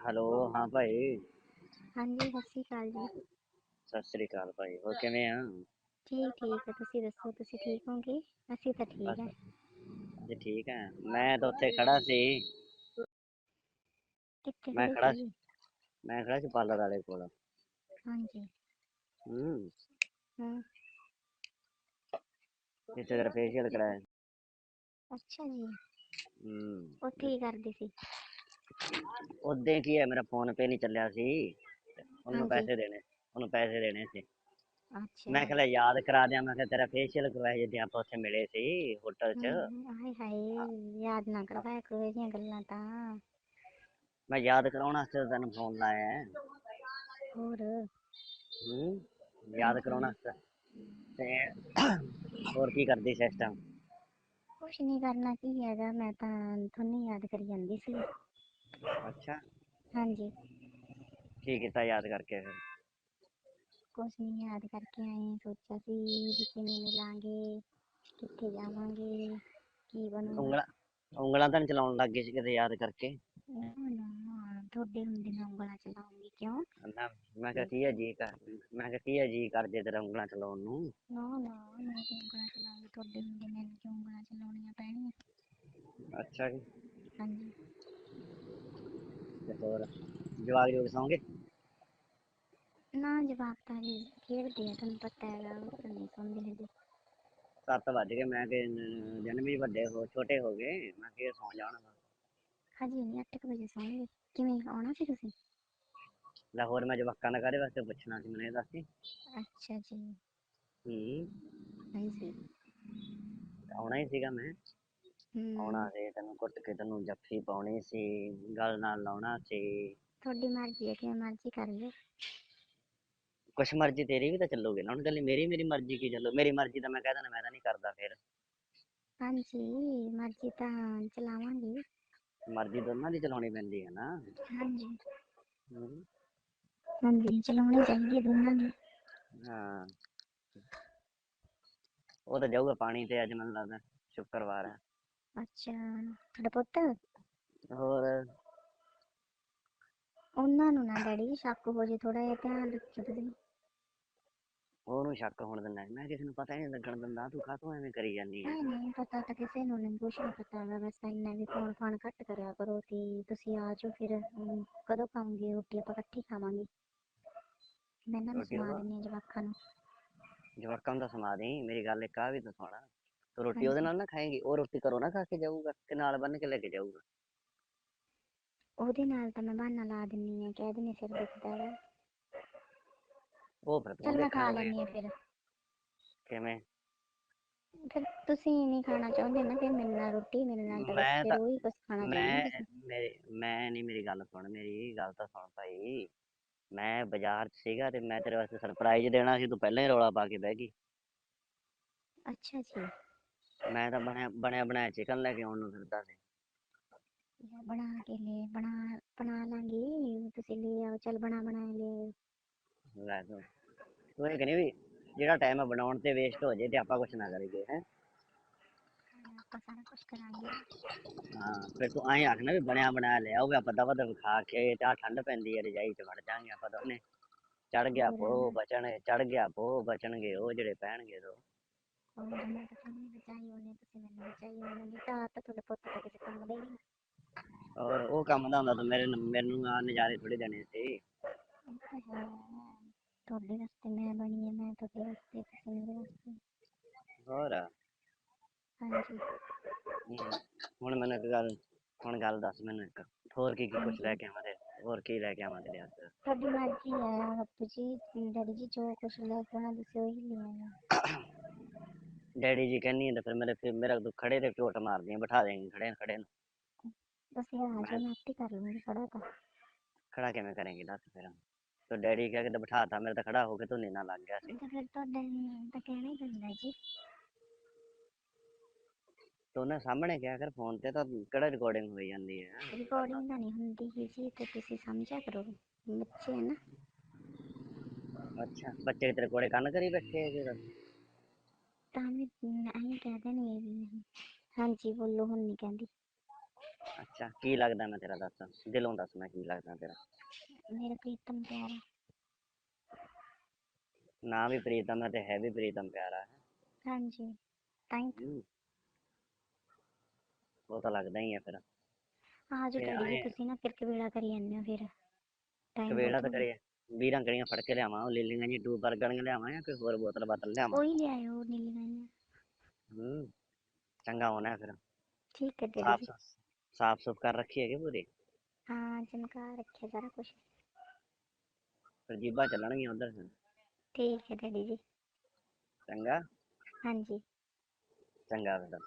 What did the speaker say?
Hello ਹਾਂ ਭਾਈ। ਹਾਂਜੀ ਸਤਿ ਸ਼੍ਰੀ ਅਕਾਲ ਜੀ। ਸਤਿ ਸ੍ਰੀ ਅਕਾਲ ਭਾਈ ਹੋਰ ਕਿਵੇਂ ਆ? ਠੀਕ ਠੀਕ ਹੈ ਤੁਸੀਂ ਦੱਸੋ ਤੁਸੀਂ ਠੀਕ ਹੋਗੇ? ਅਸੀਂ ਤਾਂ ਠੀਕ ਹੈ ਜੀ ਠੀਕ ਆ ਮੈਂ ਤਾਂ ਉੱਥੇ ਖੜਾ ਸੀ। ਕਿੱਥੇ ਮੈਂ ਖੜੇ ਖੜਾ ਸੀ ਮੈਂ ਖੜਾ ਸੀ ਪਾਰਲਰ ਵਾਲੇ ਕੋਲ। ਹਾਂਜੀ। ਹੂੰ। ਹਾਂ। ਜਿੱਥੇ ਤੇਰਾ ਫੇਸ਼ੀਅਲ ਕਰਾਇਆ। ਅੱਛਾ ਜੀ। ਹੂੰ। ਉੱਥੇ ਹੀ ਕਰਦੇ ਸੀ। ਉਦੋਂ ਕੀ ਹੈ ਮੇਰਾ ਫੋਨ ਪੇ ਨਹੀਂ ਚੱਲਿਆ ਸੀ। ਉਹਨੂੰ ਹਾਂਜੀ। ਪੈਸੇ ਦੇਣੇ ਉਹਨੂੰ ਪੈਸੇ ਦੇਣੇ ਸੀ। ਅੱਛਾ। ਮੈਂ ਕਿਹਾ ਯਾਦ ਕਰਾ ਦਿਆਂ ਮੈਂ ਕਿਹਾ ਤੇਰਾ ਫੇਸ਼ੀਅਲ ਕਰਵਾਇਆ ਜਦੋਂ ਆਪਾਂ ਉੱਥੇ ਮਿਲੇ ਸੀ ਹੋਟਲ 'ਚ। ਹਮ, ਹਾਏ ਹਾਏ ਯਾਦ ਨਾ ਕਰਵਾਇਆ ਕਰੋ ਇਹ ਜਿਹੀਆਂ ਗੱਲਾਂ ਤਾਂ। ਮੈਂ ਯਾਦ ਕਰਾਉਣ ਵਾਸਤੇ ਤੈਨੂੰ ਫੋਨ ਲਾਇਆ ਹੈ। ਹੋਰ? ਹੂੰ ਯਾਦ ਕਰਾਉਣ ਵਾਸਤੇ। ਤੇ ਹੋਰ ਕੀ ਕਰਦੀ ਸੀ ਇਸ ਟਾਈਮ ਕੁਛ ਨਹੀਂ ਕਰਨਾ ਕੀ ਹੈਗਾ? ਮੈਂ ਤਾਂ ਤੁਹਾਨੂੰ ਯਾਦ ਕਰੀ ਜਾਂਦੀ ਸੀ। ਅੱਛਾ। ਹਾਂਜੀ। ਕੀ ਕੀਤਾ ਯਾਦ ਕਰਕੇ ਫਿਰ? ਕੁਛ ਨਹੀਂ ਯਾਦ ਕਰਕੇ ਆਏ ਸੋਚਿਆ ਸੀ ਵੀ ਕਿਵੇਂ ਮਿਲਾਂਗੇ ਕਿੱਥੇ ਜਾਵਾਂਗੇ ਕੀ ਬਣੂਗਾ। ਉਂਗਲਾਂ ਉਂਗਲਾਂ ਤਾਂ ਨੀ ਚਲਾਉਣ ਲੱਗ ਗਈ ਸੀ ਕਿਤੇ ਯਾਦ ਕਰਕੇ। ਨਾ ਨਾ ਤੁਹਾਡੇ ਹੁੰਦੇ ਮੈਂ ਉਂਗਲਾਂ ਚਲਾਉਂਗੀ ਕਿਉਂ? ਨਾ ਮੈਂ ਕਿਹਾ ਕੀ ਹੈ ਜੀ ਕਰ ਮੈਂ ਕਿਹਾ ਕੀ ਹੈ ਜੀ ਕਰਦੇ ਤੇਰਾ ਉਂਗਲਾਂ ਚਲਾਉਣ ਨੂੰ? ਨਾ ਨਾ ਮੈਂ ਕਿਉਂ ਉਂਗਲਾਂ ਚਲਾਉਂਗੀ? ਤੁਹਾਡੇ ਹੁੰਦੇ ਮੈਨੂੰ ਕਿਉਂ ਉਂਗਲਾਂ ਚਲਾਉਣੀਆਂ ਪੈਣੀਆਂ? ਅੱਛਾ ਜੀ। ਹਾਂਜੀ। ਤੇ ਹੋਰ ਜਵਾਗ ਜੋਗ ਸੌਂਗੇ ਨਾ ਜਵਾਬ ਤਾਂ ਜੀ ਖੇਡਦੇ ਆ ਤੁਹਾਨੂੰ ਪਤਾ ਹੈਗਾ ਉਹ ਤਾਂ ਨਹੀਂ ਸੌਂਦੇ ਹੈਗੇ। 7 ਵੱਜ ਗਏ ਮੈਂ ਕਿ ਜਨਮ ਵੀ ਵੱਡੇ ਹੋ ਛੋਟੇ ਹੋ ਗਏ ਮੈਂ ਕਿ ਸੌਂ ਜਾਣਾ ਹਜੇ ਨਹੀਂ 8 ਵਜੇ ਸੌਂਗੇ ਕਿਵੇਂ ਆਉਣਾ ਸੀ ਤੁਸੀਂ? ਲਾਹੌਰ ਮੈਂ ਜਵਾਕਾਂ ਦਾ ਕਾਹਦੇ ਵਾਸਤੇ ਪੁੱਛਣਾ ਸੀ ਮੈਨੂੰ ਇਹ ਦੱਸ ਅੱਛਾ ਜੀ। ਹੂੰ। ਹਾਂਜੀ ਆਉਣਾ ਹੀ ਸੀਗਾ ਮੈਂ। ਆਉਣਾ ਸੀ ਤੈਨੂੰ ਕੁੱਟ ਕੇ ਤੈਨੂੰ ਜੱਫੀ ਪਾਉਣੀ ਸੀ ਗੱਲ ਨਾਲ ਲਾਉਣਾ ਸੀ। ਤੁਹਾਡੀ ਮਰਜ਼ੀ ਹੈ ਕਿਵੇਂ ਮਰਜ਼ੀ ਕਰ ਲਿਓ। ਕੁਛ ਮਰਜ਼ੀ ਤੇਰੀ ਵੀ ਤਾਂ ਚੱਲੂਗੀ ਨਾ ਹੁਣ ਕੱਲੀ ਮੇਰੀ ਮੇਰੀ ਮਰਜ਼ੀ ਕੀ ਚੱਲੂ ਮੇਰੀ ਮਰਜ਼ੀ ਤਾਂ ਮੈਂ ਕਹਿ ਦੇਣਾ ਮੈਂ ਤਾਂ ਨਹੀਂ ਕਰਦਾ ਫਿਰ। ਹਾਂਜੀ ਮਰਜ਼ੀ ਤਾਂ ਚਲਾਵਾਂਗੀ। ਮਰਜ਼ੀ ਦੋਨਾਂ ਦੀ ਚਲਾਉਣੀ ਪੈਂਦੀ ਹੈ ਨਾ। ਹਾਂਜੀ। ਹਮ, ਹਾਂਜੀ ਚਲਾਉਣੀ ਚਾਹੀਦੀ ਹੈ ਦੋਨਾਂ ਦੀ। ਹਾਂ। ਉਹ ਤਾਂ ਜਾਊਗਾ ਪਾਣੀ ਤੇ ਅੱਜ ਮੈਨੂੰ ਲੱਗਦਾ ਸ਼ੁੱਕਰਵਾਰ ਹੈ। ਅੱਛਾ ਤੁਹਾਡਾ ਪੁੱਤ? ਹੋਰ? ਉਹਨਾਂ ਨੂੰ ਨਾ ਡੈਡੀ ਸ਼ੱਕ ਹੋ ਜੇ ਥੋੜਾ ਜਿਹਾ ਧਿਆਨ ਰੱਖਿਓ ਤੁਸੀਂ। ਉਹਨੂੰ ਸ਼ੱਕ ਹੋਣ ਦਿੰਦਾ ਮੈਂ ਕਿਸੇ ਨੂੰ ਪਤਾ ਹੀ ਨਹੀਂ ਲੱਗਣ ਦਿੰਦਾ ਤੂੰ ਕਾਹਤੋਂ ਐਵੇਂ ਕਰੀ ਜਾਂਦੀ ਹੈ ਨਹੀਂ ਨਹੀਂ ਪਤਾ ਤਾਂ ਕਿਸੇ ਨੂੰ ਨਹੀਂ ਕੁਛ ਨਹੀਂ ਪਤਾ ਹੈਗਾ ਬਸ ਇੰਨਾ ਵੀ ਫੋਨ ਫਾਨ ਘੱਟ ਕਰਿਆ ਕਰੋ ਤੇ ਤੁਸੀਂ ਆ ਜਾਓ ਫਿਰ ਅਮ, ਕਦੋਂ ਖਾਓਗੇ ਰੋਟੀ ਆਪਾਂ ਇਕੱਠੀ ਖਾਵਾਂਗੇ। ਮੈਂ ਨੂੰ ਰੋਟੀ ਸੁਣਾ ਆਪਾਂ- ਦਿੰਦੀ ਹਾਂ ਜਵਾਕਾਂ ਨੂੰ। ਜਵਾਕਾਂ ਨੂੰ ਤਾਂ ਦੇ ਮੇਰੀ ਗੱਲ ਇੱਕ ਆ ਵੀ ਤਾਂ ਸੁਣਾ। ਤੂੰ ਰੋਟੀ। ਉਹਦੇ ਨਾਲ ਨਾ ਖਾਏਂਗੀ ਉਹ ਰੋਟੀ ਕਰੋ ਨਾ ਖਾ ਕੇ ਜਾਊਗਾ ਤੇ ਨਾਲ ਬੰਨ ਕੇ ਲੈ ਕੇ ਜਾਊਗਾ। ਉਹਦੇ ਨਾਲ ਤਾਂ ਮੈਂ ਬਹਾਨਾ ਲਾ ਦਿੰਨੀ ਆ ਕਹਿ ਦਿੰਨੀ ਸਿਰ ਦੁਖਦਾ ਹੈ ਉਹ ਫਿਰ ਤੂੰ ਚਲ ਮੈਂ ਦੇਖਣਾ ਖਾ ਹੋਵੇ। ਲੈਂਦੀ ਹਾਂ ਫਿਰ। ਕਿਵੇਂ? ਫਿਰ ਤੁਸੀਂ ਨਹੀਂ ਖਾਣਾ ਚਾਹੁੰਦੇ ਨਾ ਫਿਰ ਮੇਰੇ ਨਾਲ ਰੋਟੀ ਮੇਰੇ ਨਾਲ ਤਾਂ ਮੈਂ ਬਸ ਫਿਰ ਤਾਂ- ਉਹੀ ਕੁਛ ਖਾਣਾ ਚਾਹੁੰਦੇ ਮੈਂ ਤੁਸੀਂ ਮੇਰੇ ਮੈਂ ਨਹੀਂ ਮੇਰੀ ਗੱਲ ਸੁਣ ਮੇਰੀ ਗੱਲ ਤਾਂ ਸੁਣ ਭਾਈ। ਮੈਂ ਬਾਜ਼ਾਰ 'ਚ ਸੀਗਾ ਤੇ ਮੈਂ ਤੇਰੇ ਵਾਸਤੇ ਸਰਪ੍ਰਾਈਜ਼ ਦੇਣਾ ਸੀ ਤੂੰ ਪਹਿਲਾਂ ਹੀ ਰੌਲਾ ਪਾ ਕੇ ਬਹਿ ਗਈ। ਅੱਛਾ ਜੀ। ਮੈਂ ਤਾਂ ਬਣਿਆ ਬਣਿਆ ਬਣਾਇਆ ਚਿਕਨ ਲੈ ਕੇ ਆਉਣ ਨੂੰ ਫਿਰਦਾ ਸੀ। ਯਾਰ ਬਣਾ ਕੇ ਲੈ ਬਣਾ ਬਣਾ ਲਾਂਗੇ ਤੁਸੀਂ ਲੈ ਆਓ ਚਲ ਬਣਾ ਬਣਾ ਲੈ ਆਓ ਲੈ ਤੂੰ ਤੂੰ ਇਹ ਕਹਿੰਦੀ ਵੀ ਜਿਹੜਾ ਟਾਈਮ ਬਣਾਉਣ ਤੇ ਵੇਸਟ ਹੋ ਜੇ ਤੇ ਆਪਾਂ ਕੁਛ ਨਾ ਕਰੀਏ ਹੈ? ਆਪਾਂ ਸਾਰਾ ਕੁਝ ਕਰਾਂਗੇ। ਹਾਂ ਫਿਰ ਤੂੰ ਐਂ ਆਖਣਾ ਵੀ ਬਣਿਆ ਬਣਾਇਆ ਲੈ ਆਓ ਵੀ ਆਪਾਂ ਦਵਾ ਦਵ ਖਾ ਕੇ ਤੇ ਆਹ ਠੰਡ ਪੈਂਦੀ ਹੈ ਰਜਾਈ 'ਚ ਵੜ ਜਾਾਂਗੇ ਆਪਾਂ ਦੋਨੇ। ਚੜ ਗਿਆ ਪੋ ਬਚਣ ਚੜ ਗਿਆ ਪੋ ਬਚਣਗੇ ਉਹ ਜਿਹੜੇ ਪੈਣਗੇ ਦੋ। ਹੋਰ ਮੈਂ ਤਾਂ ਤੁਹਾਨੂੰ ਬਚਾਈ ਉਹਨੇ ਤੁਸੀਂ ਮੈਨੂੰ ਬਚਾਈ ਉਹਨੇ ਤਾਂ ਤਾਂ ਤੁਹਾਡੇ ਪੁੱਤ ਤਾਂ ਕਿਸੇ ਕੰਮ ਦਾ ਹੀ ਨਹੀਂ ਔਰ ਉਹ ਕੰਮ ਦਾ ਹੁੰਦਾ ਤਾਂ ਮੇਰੇ ਮੈਨੂੰ ਆ ਨਜ਼ਾਰੇ ਥੋੜੀ ਦੇਣੇ ਸੀ। ਤੁਹਾਡੇ ਵਾਸਤੇ ਮੈਂ ਬਣੀ ਹੈ ਮੈਂ ਤੁਹਾਡੇ ਵਾਸਤੇ ਤੁਸੀਂ ਮੇਰੇ ਵਾਸਤੇ ਹੋਰ ਹਾਂਜੀ ਹੁਣ ਮੈਨੂੰ ਇੱਕ ਗੱਲ ਹੁਣ ਗੱਲ ਦੱਸ ਮੈਨੂੰ ਇੱਕ। ਹੋਰ ਕੀ ਕੀ ਕੁਛ ਲੈ ਕੇ ਆਵਾਂ ਤੇ ਹੋਰ ਕੀ ਲੈ ਕੇ ਆਵਾਂ ਤੇਰੇ ਵਾਸਤੇ ਤੁਹਾਡੀ ਮਰਜ਼ੀ ਹੈ ਬੱਪੂ ਜੀ ਡੈਡੀ ਜੀ ਜੋ ਕੁਛ ਲੈ ਕੇ ਆਉਣਾ ਤੁਸੀਂ ਉਹੀ ਲੈ ਆਉਣਾ। ਡੈਡੀ ਜੀ ਕਹਿੰਨੀ ਆ ਤਾਂ ਫਿਰ ਮੇਰੇ ਫਿਰ ਮੇਰਾ ਤੂੰ ਖੜੇ ਤੇ ਝੋਟ ਮਾਰਦੀ ਆ ਬਿਠਾ ਦੇਂਗੀ ਖੜੇ ਖੜੇ ਨੂੰ। ਤੁਸੀਂ ਆ ਜਾਓ ਮੈਂ ਆਪੇ ਕਰ ਲੂੰਗੀ ਖੜਾ ਤਾਂ। ਖੜਾ ਕਿਵੇਂ ਕਰੇਂਗੀ ਦੱਸ ਫਿਰ। ਤੂੰ ਡੈਡੀ ਕਹਿ ਕੇ ਤਾਂ ਬਿਠਾਤਾ ਮੇਰੇ ਤਾਂ ਖੜਾ ਹੋ ਕੇ ਧੁੰਨੀ ਨਾਲ ਲੱਗ ਗਿਆ ਸੀ। ਤਾਂ ਫਿਰ ਤੁਹਾਡੇ ਤਾਂ ਕਹਿਣਾ ਹੀ ਪੈਂਦਾ ਜੀ। ਤੂੰ ਨਾ ਸਾਹਮਣੇ ਕਿਹਾ ਕਰ ਫੋਨ ਤੇ ਤਾਂ ਕਿਹੜਾ ਰਿਕਾਰਡਿੰਗ ਹੋਈ ਜਾਂਦੀ ਹੈ ਰਿਕਾਰਡਿੰਗ ਤਾਂ ਨਹੀਂ ਹੁੰਦੀ ਹੀ ਜੀ ਤੇ ਤੁਸੀਂ ਸਮਝਿਆ ਕਰੋ ਬੱਚੇ ਨਾ। ਅੱਛਾ ਬੱਚੇ ਤੇਰੇ ਕੋਲੇ ਕੰਨ ਕਰੀ ਬੈਠੇ ਹੈਗੇ ਤਾਂ ਤਾਂ ਵੀ ਨਹੀਂ ਕਹਦੇ ਨਹੀਂ ਹਾਂਜੀ ਬੋਲੋ ਹੁਣ ਨਹੀਂ ਕਹਿੰਦੀ। ਅੱਛਾ ਕੀ ਲੱਗਦਾ ਮੈਂ ਤੇਰਾ ਦੱਸ? ਦਿਲੋਂ ਦੱਸ ਮੈਂ ਕੀ ਲੱਗਦਾ ਤੇਰਾ। ਮੇਰਾ ਪ੍ਰੀਤਮ ਪਿਆਰਾ। ਨਾ ਵੀ ਪ੍ਰੀਤਮ ਹੈ ਤੇ ਹੈ ਵੀ ਪ੍ਰੀਤਮ ਪਿਆਰਾ। ਹੈ ਹਾਂਜੀ ਥੈਂਕ ਯੂ ਉਹ ਤਾਂ ਲੱਗਦਾ ਹੀ ਹੈ ਫਿਰ। ਆਜ ਕਰੀਏ ਤੁਸੀਂ ਨਾ ਫਿਰ ਕਵੇੜਾ ਕਰੀ ਜਾਂਦੇ ਹੋ ਫਿਰ। ਟਾਈਮ ਕਵੇੜਾ ਤਾਂ ਕਰਿਆ। 20 ਅੰਗੜੀਆਂ ਫੜ ਕੇ ਲਿਆਵਾਂ ਉਹ ਲੀਲੀਆਂ ਜੀ ਦੋ ਬਰਗਰ ਲਿਆਵਾਂ ਜਾਂ ਕੋਈ ਹੋਰ ਬੋਤਲ ਬਾਤਲ ਲਿਆਵਾਂ? ਉਹੀ ਲਿਆਇਓ ਨੀਲੀਆਂ ਜਿਹੀਆਂ। ਹੂੰ ਚੰਗਾ ਹੋਣਾ ਫਿਰ। ਠੀਕ ਹੈ ਡੈਡੀ ਸਾਫ਼ ਜੀ। ਸਾਫ਼ ਸੁਫ ਕਰ ਰੱਖੀ ਹੈਗੇ ਪੂਰੀ? ਹਾਂ ਚਮਕਾ ਰੱਖਿਆ ਸਾਰਾ ਕੁਛ। ਫਿਰ ਜੀਬਾਂ ਚੱਲਣਗੀਆਂ ਉਧਰ ਠੀਕ ਹੈ ਡੈਡੀ ਜੀ। ਚੰਗਾ। ਹਾਂਜੀ। ਚੰਗਾ ਫਿਰ।